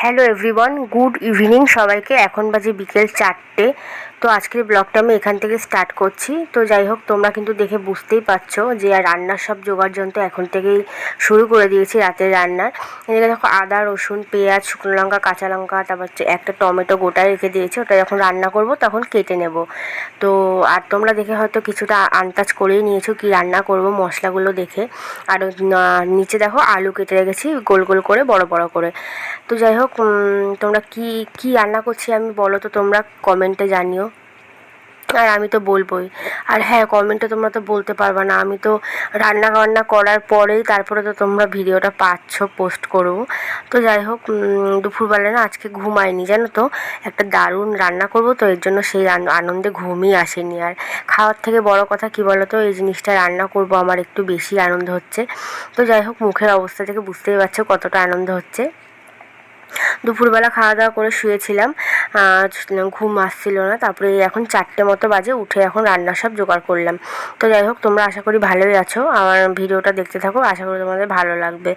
Hello everyone good evening সবাইকে। এখন বাজে বিকেল চারটে। তো আজকের ব্লগটা আমি এখান থেকে স্টার্ট করছি। তো যাই হোক, তোমরা কিন্তু দেখে বুঝতেই পারছ যে আর রান্নার সব জোগাড় যন্ত্র এখন থেকেই শুরু করে দিয়েছি রাতের রান্নার। এদিকে দেখো আদা, রসুন, পেঁয়াজ, শুকনো লঙ্কা, কাঁচা লঙ্কা, তারপর একটা টমেটো গোটা রেখে দিয়েছি। ওটা যখন রান্না করব তখন কেটে নেব। তো আর তোমরা দেখে হয়তো কিছুটা আন্দাজ করেই নিয়েছো কি রান্না করব, মশলাগুলো দেখে। আর নিচে দেখো আলু কেটে রেখেছি গোল গোল করে, বড় বড় করে। তো যাই হোক তোমরা কি কি রান্না করছি আমি বলো তো তোমরা কমেন্টে জানিও। আর আমি তো বলবোই। আর হ্যাঁ কমেন্টে তোমরা তো বলতে পারবে না। আমি তো রান্না বান্না করার পরেই তারপরে তো তোমরা ভিডিওটা পাচ্ছ পোস্ট করব। তো যাই হোক দুপুরবেলা না আজকে ঘুমাইনি, জানো তো? একটা দারুণ রান্না করব তো, এর জন্য সেই আনন্দে ঘুমই আসেনি। আর খাওয়ার থেকে বড় কথা কি তো এই জিনিসটা রান্না করব, আমার একটু বেশি আনন্দ হচ্ছে। তো যাই হোক, মুখের অবস্থা থেকে বুঝতেই পারছ কতটা আনন্দ হচ্ছে। দুপুরবেলা খাওয়া দাওয়া করে শুয়েছিলাম। ঘুম আসছিল না। তারপরে এখন চারটে মতো বাজে, উঠে এখন রান্না সব জোগাড় করলাম। তো যাই হোক, তোমরা আশা করি ভালোই আছো। আমার ভিডিওটা দেখতে থাকো, আশা করি তোমাদের ভালো লাগবে।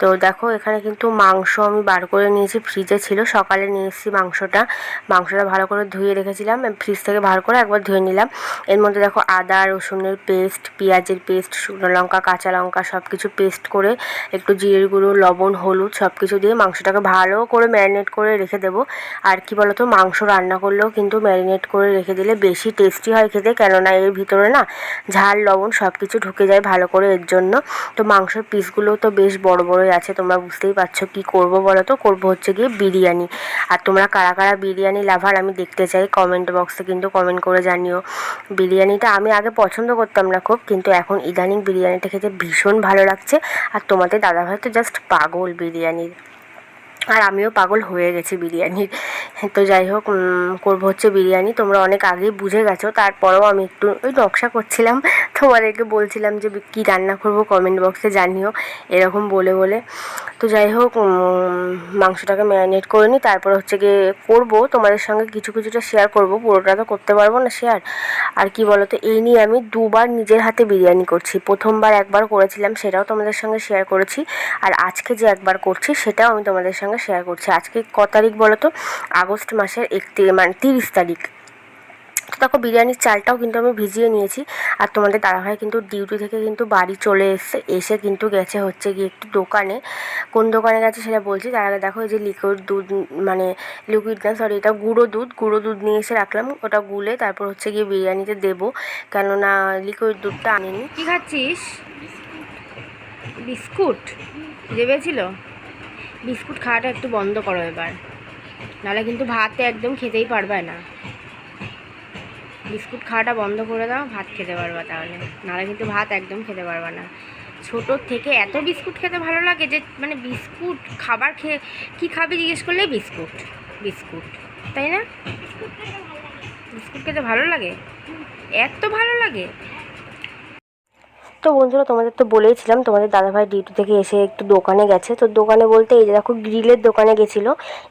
তো দেখো, এখানে কিন্তু মাংস আমি বার করে নিয়েছি। ফ্রিজে ছিল, সকালে নিয়ে এসেছি মাংসটা। মাংসটা ভালো করে ধুয়ে রেখেছিলাম ফ্রিজ থেকে বার করে একবার ধুয়ে নিলাম। এর মধ্যে দেখো, আদা, রসুনের পেস্ট, পেঁয়াজের পেস্ট, শুকনো লঙ্কা, কাঁচা লঙ্কা সব কিছু পেস্ট করে একটু জিরের গুঁড়ো, লবণ, হলুদ সব কিছু দিয়ে মাংসটাকে ভালো করে ম্যারিনেট করে রেখে দেবো। আর কি বলতো, মাংস রান্না করলেও কিন্তু ম্যারিনেট করে রেখে দিলে বেশি টেস্টি হয় খেতে। কেননা এর ভিতরে না ঝাল, লবণ সব কিছু ঢুকে যায় ভালো করে এর জন্য। তো মাংসের পিসগুলো তো বেশ বড় বড়ই আছে, তোমরা বুঝতেই পারছ কি করব বলো তো করব হচ্ছে গিয়ে বিরিয়ানি। আর তোমরা কারা কারা বিরিয়ানি লাভার আমি দেখতে চাই কমেন্ট বক্সে কিন্তু কমেন্ট করে জানিও। বিরিয়ানিটা আমি আগে পছন্দ করতাম না খুব, কিন্তু এখন ইদানিং বিরিয়ানিটা খেতে ভীষণ ভালো লাগছে। আর তোমাদের দাদাভাই তো জাস্ট পাগল বিরিয়ানির। আর আমিও পাগল হয়ে গেছি বিরিয়ানির। তো যাই হোক করব হচ্ছে বিরিয়ানি। তোমরা অনেক আগেই বুঝে গেছো, তারপরেও আমি একটু ওই নকশা করছিলাম। তোমাদেরকে বলছিলাম যে কী রান্না করব কমেন্ট বক্সে জানিও, এরকম বলে বলে। তো যাই হোক মাংসটাকে ম্যারিনেট করে নিই, তারপর হচ্ছে গিয়ে করব। তোমাদের সঙ্গে কিছু কিছুটা শেয়ার করব, পুরোটা তো করতে পারব না শেয়ার আর কি বলো তো এই নিয়ে আমি দুবার নিজের হাতে বিরিয়ানি করছি। প্রথমবার একবার করেছিলাম, সেটাও তোমাদের সঙ্গে শেয়ার করেছি। আর আজকে যে একবার করছি, সেটাও আমি তোমাদের সঙ্গে শেয়ার করছি। আজকে ক তারিখ বলো তো আগস্ট মাসের একটি মানে তিরিশ তারিখ। তো দেখো, বিরিয়ানির চালটাও কিন্তু আমি ভিজিয়ে নিয়েছি। আর তোমাদের দাদাভাই কিন্তু ডিউটি থেকে কিন্তু বাড়ি চলে এসছে। এসে কিন্তু গেছে হচ্ছে গিয়ে একটু দোকানে। কোন দোকানে গেছে সেটা বলছি। তার আগে দেখো, এই যে লিকুইড দুধ মানে লিকুইড না সরি এটা গুঁড়ো দুধ। গুঁড়ো দুধ নিয়ে এসে রাখলাম। ওটা গুলে তারপর হচ্ছে গিয়ে বিরিয়ানিতে দেবো। কেননা লিকুইড দুধটা আনিনি। কি খাচ্ছিস? বিস্কুট। দেবেছিল বিস্কুট খাওয়াটা একটু বন্ধ করো এবার। নাহলে কিন্তু ভাতে একদম খেতেই পারবে না। বিস্কুট খাওয়াটা বন্ধ করে দাও, ভাত খেতে পারবা তাহলে। নাহলে কিন্তু ভাত একদম খেতে পারবা না। ছোটোর থেকে এত বিস্কুট খেতে ভালো লাগে যে মানে বিস্কুট খাবার খেয়ে কী খাবে জিজ্ঞেস করলে? বিস্কুট। বিস্কুট। তাই না? বিস্কুট খেতে ভালো লাগে? এত ভালো লাগে? তো বন্ধুরা, তোমাদের তো বলেইছিলাম, তোমাদের দাদাভাই ডিউটি থেকে এসে একটু দোকানে গেছে। তো দোকানে বলতে এই যে দেখো, গ্রিলের দোকানে গেছিল।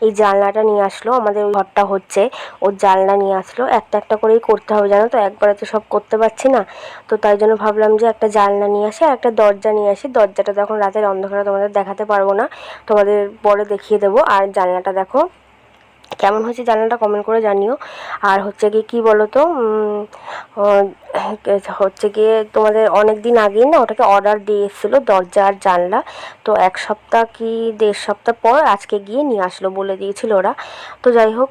এই জানলাটা নিয়ে আসলো, আমাদের ওই ঘরটা হচ্ছে। ওর জানলা নিয়ে আসলো। একটা একটা করেই করতে হবে, জানো তো? একবারে তো সব করতে পারছি না। তো তাই জন্য ভাবলাম যে একটা জানলা নিয়ে আসি আর একটা দরজা নিয়ে আসি। দরজাটা তখন রাতের অন্ধকারে তোমাদের দেখাতে পারব না। তোমাদের পরে দেখিয়ে দেবো। আর জানলাটা দেখো, কেমন হয়েছে জানলাটা কমেন্ট করে জানিও। আর হচ্ছে গিয়ে কী বলো তো হচ্ছে গিয়ে তোমাদের অনেক দিন আগেই না ওটাকে অর্ডার দিয়ে এসেছিল দরজা আর জানলা। তো এক সপ্তাহ কি দেড় সপ্তাহ পর আজকে গিয়ে নিয়ে আসলো বলে দিয়েছিল ওরা। তো যাই হোক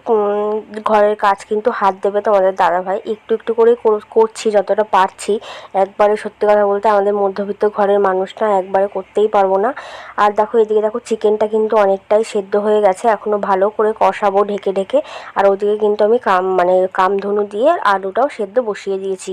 ঘরের কাজ কিন্তু হাত দেবে তোমাদের দাদাভাই। একটু একটু করে করছি যতটা পারছি। একবারে সত্যি কথা বলতে আমাদের মধ্যবিত্ত ঘরের মানুষ না একবারে করতেই পারব না। আর দেখো এদিকে দেখো চিকেনটা কিন্তু অনেকটাই সেদ্ধ হয়ে গেছে এখনও ভালো করে কষাবো ঢেকে ঢেকে। আর ওদিকে কিন্তু আমি কাম মানে কামধনু দিয়ে আলুটাও সেদ্ধ বসিয়ে দিয়েছি।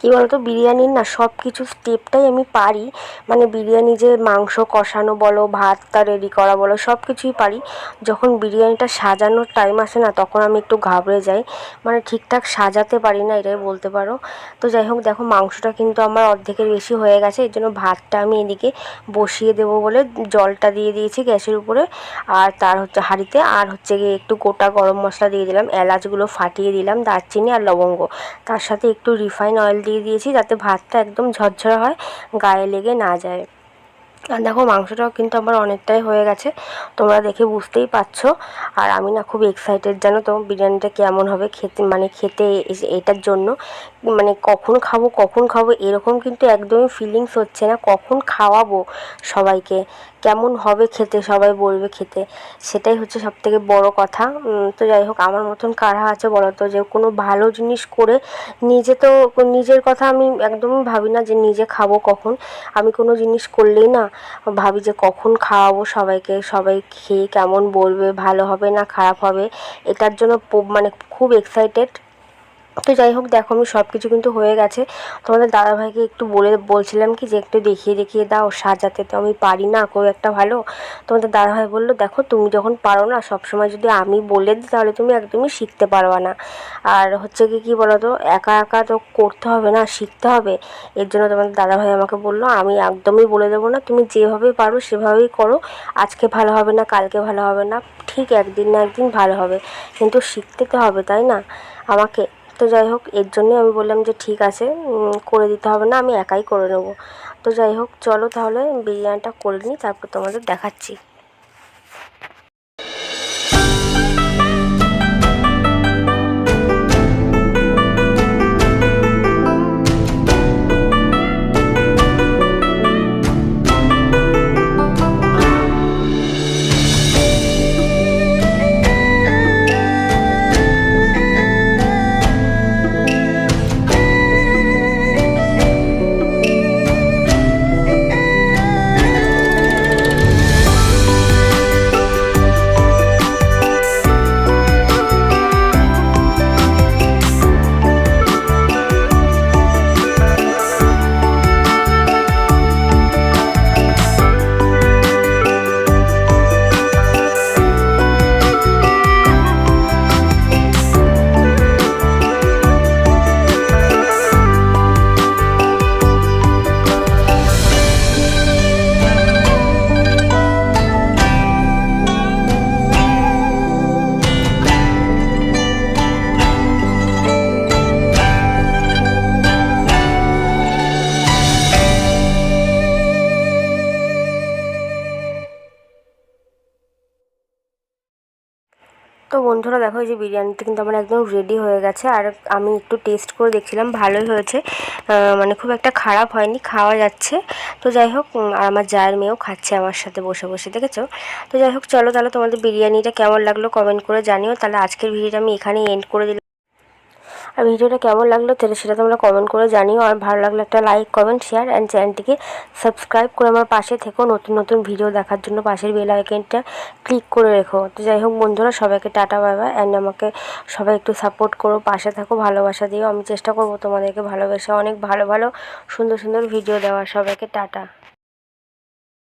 কী বলতো, বিরিয়ানির না সব কিছু স্টেপটাই আমি পারি। মানে বিরিয়ানি যে মাংস কষানো বলো, ভাতটা রেডি করা বলো সব কিছুই পারি। যখন বিরিয়ানিটা সাজানোর টাইম আসে না, তখন আমি একটু ঘাবড়ে যাই। মানে ঠিকঠাক সাজাতে পারি না, এটাই বলতে পারো। তো যাই হোক, দেখো মাংসটা কিন্তু আমার অর্ধেকের বেশি হয়ে গেছে, এর জন্য ভাতটা আমি এদিকে বসিয়ে দেবো বলে জলটা দিয়ে দিয়েছি গ্যাসের উপরে। আর তার হচ্ছে হাঁড়িতে, আর হচ্ছে গিয়ে একটু গোটা গরম মশলা দিয়ে দিলাম, এলাচগুলো ফাটিয়ে দিলাম, দারচিনি আর লবঙ্গ। তার সাথে একটু রিফাইন অয়েল দিয়ে দিয়েছি যাতে ভাতটা একদম ঝরঝরা হয়, গায়ে লেগে না যায়। আর দেখো, মাংসটাও কিন্তু আমার অনেকটাই হয়ে গেছে। তোমরা দেখে বুঝতেই পারছ। আর আমি না খুব এক্সাইটেড জানো তো, বিরিয়ানিটা কেমন হবে খেতে মানে খেতে এটার জন্য। মানে কখন খাব কখন খাব, এরকম কিন্তু একদমই ফিলিংস হচ্ছে না। কখন খাওয়াবো সবাইকে? কেমন হবে খেতে, সবাই বলবে খেতে, সেটাই হচ্ছে সব থেকে বড়ো কথা। তো যাই হোক, আমার মতন কারা আছে বলো তো? যে কোনো ভালো জিনিস করে নিজে তো নিজের কথা আমি একদমই ভাবি না যে নিজে খাব কখন। আমি কোনো জিনিস করলেই না ভাবি যে কখন খাওয়াবো সবাইকে, সবাই খেয়ে কেমন বলবে, ভালো হবে না খারাপ হবে, এটার জন্য মানে খুব এক্সাইটেড তো যাই হোক, দেখো আমি সব কিছু কিন্তু হয়ে গেছে। তোমাদের দাদাভাইকে একটু বলে বলছিলাম কি যে একটু দেখিয়ে দেখিয়ে দাও, সাজাতে তো আমি পারি না, খুব একটা ভালো। তোমাদের দাদাভাই বলল, দেখো, তুমি যখন পারো না, সবসময় যদি আমি বলে দিই, তাহলে তুমি একদমই শিখতে পারবা না। আর হচ্ছে কি, কী বলো তো একা একা তো করতে হবে না, শিখতে হবে। এর জন্য তোমাদের দাদাভাই আমাকে বলল, আমি একদমই বলে দেবো না, তুমি যেভাবে পারো, সেভাবেই করো। আজকে ভালো হবে না, কালকে ভালো হবে না, ঠিক একদিন না একদিন ভালো হবে। কিন্তু শিখতে তো হবে, তাই না? আমাকে তো যাই হোক, এর জন্যই আমি বললাম যে ঠিক আছে করে দিতে হবে না, আমি একাই করে নেব। তো যাই হোক, চলো তাহলে বিরিয়ানিটা করে নিই, তারপর তোমাদের দেখাচ্ছি। তো বন্ধুরা দেখো, এই যে বিরিয়ানিটা কিন্তু আমার একদম রেডি হয়ে গেছে। আর আমি একটু টেস্ট করে দেখছিলাম, ভালোই হয়েছে। মানে খুব একটা খারাপ হয়নি, খাওয়া যাচ্ছে। তো যাই হোক আর আমার জায়ের মেয়েও খাচ্ছে আমার সাথে বসে বসে, দেখেছ? তো যাই হোক, চলো তাহলে তোমাদের বিরিয়ানিটা কেমন লাগল কমেন্ট করে জানিও। তাহলে আজকের ভিডিওটা আমি এখানেই এন্ড করে দিলাম। আর ভিডিওটা কেমন লাগল তাহলে সেটা তোমরা কমেন্ট করে জানিও। আর ভালো লাগলে একটা লাইক কমেন্ট শেয়ার অ্যান্ড চ্যানেলটিকে সাবস্ক্রাইব করে আমার পাশে থেকো। নতুন নতুন ভিডিও দেখার জন্য পাশের বেল আইকনটা ক্লিক করে রেখো। তো যাই হোক বন্ধুরা, সবাইকে টাটা বাই অ্যান্ড আমাকে সবাই একটু সাপোর্ট করো, পাশে থাকো, ভালোবাসা দিও। আমি চেষ্টা করব তোমাদেরকে ভালোবেসে অনেক ভালো ভালো, সুন্দর সুন্দর ভিডিও দেওয়ার। সবাইকে টাটা।